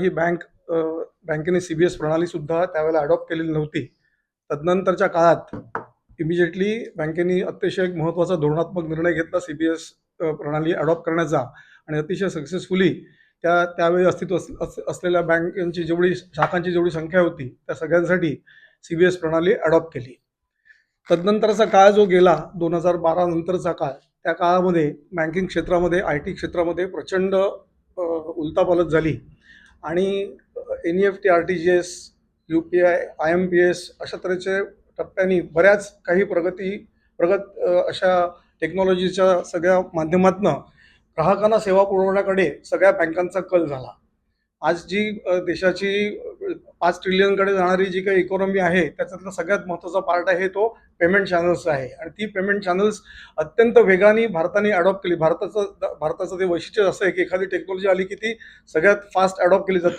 ही bank बँकेने C B S प्रणालीसुद्धा त्यावेळेला अडॉप्ट केलेली नव्हती. तदनंतरच्या काळात इमिजिएटली बँकेने अतिशय एक महत्त्वाचा धोरणात्मक निर्णय घेतला सी बी एस प्रणाली अडॉप्ट करण्याचा. आणि अतिशय सक्सेसफुली त्या त्यावेळी अस्तित्व असलेल्या बँकांची जेवढी शाखांची जेवढी संख्या होती त्या सगळ्यांसाठी सी बी एस प्रणाली अडॉप्ट केली. तदनंतरचा काळ जो गेला दोन हजार बारा नंतरचा काळ त्या काळामध्ये बँकिंग क्षेत्रामध्ये आय टी क्षेत्रामध्ये प्रचंड अ, उलथापालथ झाली. आणि N E F T R T G S U P I I M P S अशा तऱ्हेचे टप्प्यांनी बऱ्याच काही प्रगती प्रगत अशा टेक्नॉलॉजीच्या सगळ्या माध्यमातनं ग्राहकांना सेवा पुरवण्याकडे सगळ्या बँकांचा कल झाला. आज जी देशाची पाच ट्रिलियनकडे जाणारी जी काही इकॉनॉमी आहे त्याच्यातला सगळ्यात महत्त्वाचा पार्ट आहे तो पेमेंट चॅनल्स आहे. आणि ती पेमेंट चॅनल्स अत्यंत वेगाने भारताने अडॉप्ट केली. भारताचं भारताचं ते वैशिष्ट्य असं आहे की एखादी टेक्नॉलॉजी आली की ती सगळ्यात फास्ट अडॉप्ट केली जाते.